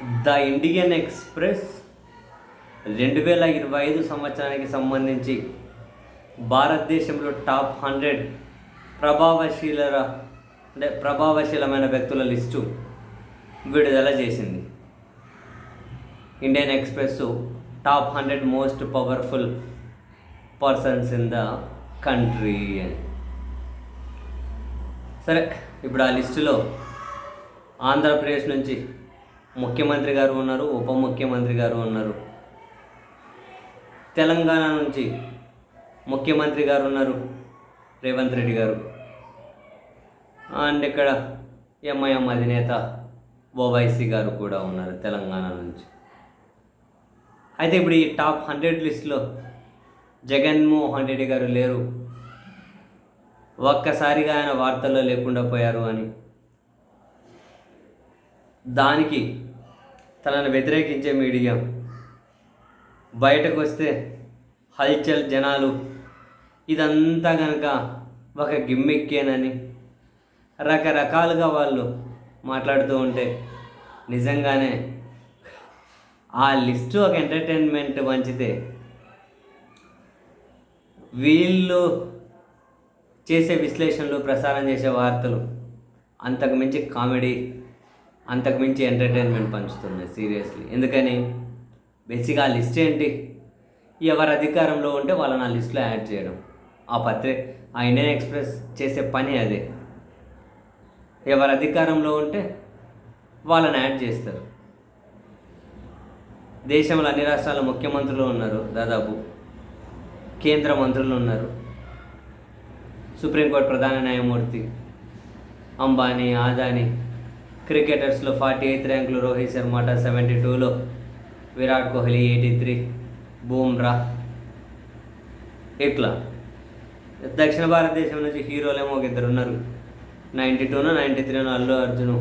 The Indian express రెండు వేల ఇరవై ఐదు సంవత్సరానికి సంబంధించి భారతదేశంలో టాప్ హండ్రెడ్ ప్రభావశీల అంటే ప్రభావశీలమైన వ్యక్తుల లిస్టు విడుదల చేసింది. Indian Express top hundred most powerful persons in the country. అని సరే ఇప్పుడు ఆ లిస్టులో ఆంధ్రప్రదేశ్ నుంచి ముఖ్యమంత్రి గారు ఉన్నారు ఉప ముఖ్యమంత్రి గారు ఉన్నారు. తెలంగాణ నుంచి ముఖ్యమంత్రి గారు ఉన్నారు రేవంత్ రెడ్డి గారు. అండ్ ఇక్కడ ఎంఐఎం అధినేత ఓవైసీ గారు కూడా ఉన్నారు తెలంగాణ నుంచి. అయితే ఇప్పుడు ఈ టాప్ హండ్రెడ్ లిస్ట్లో జగన్మోహన్ రెడ్డి గారు లేరు. ఒక్కసారిగా ఆయన వార్తల్లో లేకుండా పోయారు అని. దానికి తనను వ్యతిరేకించే మీడియా. బయటకు వస్తే హల్చల్ జనాలు. ఇదంతా కనుక ఒక గిమ్మిక్కేనని రకరకాలుగా వాళ్ళు మాట్లాడుతూ ఉంటే నిజంగానే ఆ లిస్టు ఒక ఎంటర్టైన్మెంట్ మంచిదే వీళ్ళు చేసే విశ్లేషణలు ప్రసారం చేసే వార్తలు అంతకు మించి కామెడీ అంతకు మించి ఎంటర్టైన్మెంట్ పంచుతున్నాయి సీరియస్లీ ఎందుకని? బేసిక్గా ఆ లిస్ట్ ఏంటి? ఎవరు అధికారంలో ఉంటే వాళ్ళని ఆ లిస్ట్లో యాడ్ చేయడం. ఆ పత్రి ఆ ఇండియన్ ఎక్స్ప్రెస్ చేసే పని అదే. ఎవరు అధికారంలో ఉంటే వాళ్ళని యాడ్ చేస్తారు. దేశంలో అన్ని రాష్ట్రాల ముఖ్యమంత్రులు ఉన్నారు దాదాపు. కేంద్ర మంత్రులు ఉన్నారు. సుప్రీంకోర్టు ప్రధాన న్యాయమూర్తి అంబానీ ఆదాని క్రికెటర్స్లో ఫార్టీ ఎయిత్ ర్యాంకులో రోహిత్ శర్మ సెవెంటీ టూలో విరాట్ కోహ్లీ ఎయిటీ త్రీ బూమ్రా. ఇట్లా. దక్షిణ భారతదేశం నుంచి హీరోలేమో ఒక ఇద్దరు ఉన్నారు నైంటీ టూనో నైంటీ త్రీనో అల్లు అర్జును.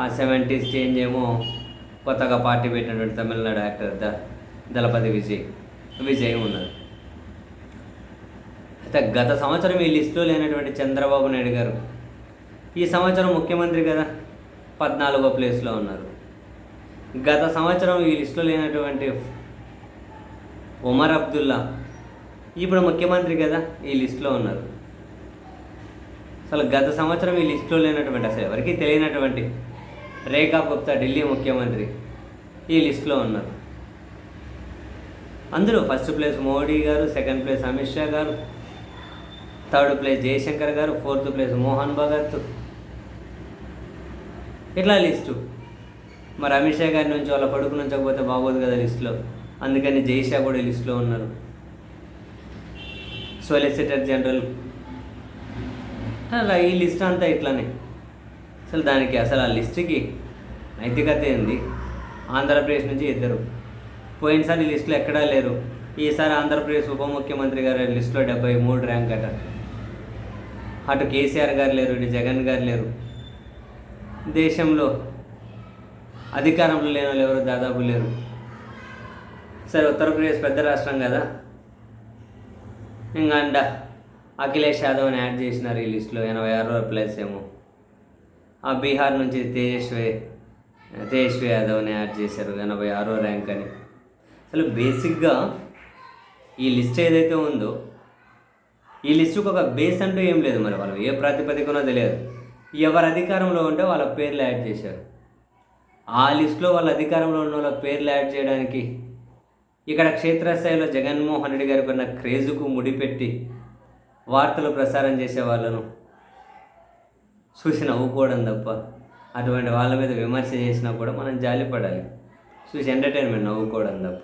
ఆ సెవెంటీస్ చేంజ్ ఏమో కొత్తగా పార్టీ పెట్టినటువంటి తమిళనాడు యాక్టర్ ద దళపతి విజయ్. విజయ్ ఉన్నారు అయితే గత సంవత్సరం ఈ లిస్టులో లేనటువంటి చంద్రబాబు నాయుడు గారు. ఈ సంవత్సరం ముఖ్యమంత్రి కదా. పద్నాలుగో ప్లేస్లో ఉన్నారు. గత సంవత్సరం ఈ లిస్టులో లేనటువంటి ఉమర్ అబ్దుల్లా ఇప్పుడు ముఖ్యమంత్రి కదా ఈ లిస్టులో ఉన్నారు. అసలు గత సంవత్సరం ఈ లిస్టులో లేనటువంటి అసలు ఎవరికి తెలియనటువంటి రేఖా గుప్తా ఢిల్లీ ముఖ్యమంత్రి ఈ లిస్టులో ఉన్నారు. అందులో ఫస్ట్ ప్లేస్ మోడీ గారు సెకండ్ ప్లేస్ అమిత్ షా గారు థర్డ్ ప్లేస్ జయశంకర్ గారు ఫోర్త్ ప్లేస్ మోహన్ భగత్ ఇట్లా లిస్టు? మరి అమిత్ షా గారి నుంచి వాళ్ళ కొడుకు నుంచకపోతే బాగోదు కదా లిస్టులో? అందుకని జైషా కూడా లిస్టులో ఉన్నారు. సొలిసిటర్ జనరల్ అలా ఈ లిస్ట్ అంతా ఇట్లానే. అసలు దానికి అసలు ఆ లిస్టుకి నైతికత ఏంది? ఆంధ్రప్రదేశ్ నుంచి ఇద్దరు. పోయినసారి లిస్టులో ఎక్కడా లేరు. ఈసారి ఆంధ్రప్రదేశ్ ఉప ముఖ్యమంత్రి గారి లిస్టులో డెబ్బై మూడు ర్యాంక్ అట. అటు కేసీఆర్ గారు లేరు ఇటు జగన్ గారు లేరు. దేశంలో అధికారంలో లేని వాళ్ళు ఎవరు? దాదాపు లేరు. సరే ఉత్తరప్రదేశ్ పెద్ద రాష్ట్రం కదా. ఇంకా అండ అఖిలేష్ యాదవ్ని యాడ్ చేసినారు ఈ లిస్టులో ఎనభై ఆరో ప్లేస్ ఏమో. ఆ బీహార్ నుంచి తేజస్వి తేజస్వి యాదవ్ని యాడ్ చేశారు. ఎనభై ఆరో ర్యాంక్ అని. అసలు బేసిక్గా ఈ లిస్ట్ ఏదైతే ఉందో ఈ లిస్టుకు ఒక బేస్ అంటూ ఏం లేదు మరి వాళ్ళు ఏ ప్రాతిపదికనో తెలియదు. ఎవరు అధికారంలో ఉంటే వాళ్ళ పేర్లు యాడ్ చేశారు. ఆ లిస్టులో వాళ్ళ అధికారంలో ఉన్న వాళ్ళ పేర్లు యాడ్ చేయడానికి ఇక్కడ క్షేత్రస్థాయిలో జగన్మోహన్ రెడ్డి గారికి ఉన్న క్రేజుకు ముడిపెట్టి వార్తలు ప్రసారం చేసే వాళ్ళను చూసి నవ్వుకోవడం తప్ప అటువంటి వాళ్ళ మీద విమర్శ చేసినా కూడా మనం జాలిపడాలి. చూసి ఎంటర్టైన్మెంట్ నవ్వుకోవడం తప్ప.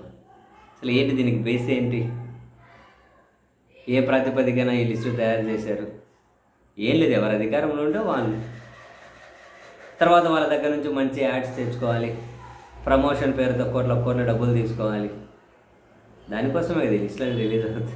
అసలు ఏంటి దీనికి బేస్ ఏంటి? ఏ ప్రాతిపదికన ఈ లిస్టు తయారు చేశారు? ఏం లేదు ఎవరు అధికారంలో ఉంటే వాళ్ళు. తర్వాత వాళ్ళ దగ్గర నుంచి మంచి యాడ్స్ తెచ్చుకోవాలి. ప్రమోషన్ పేరుతో కోట్ల కోట్ల డబ్బులు తీసుకోవాలి. దానికోసమే ఇది లిస్టులో రిలీజ్ అవుతుంది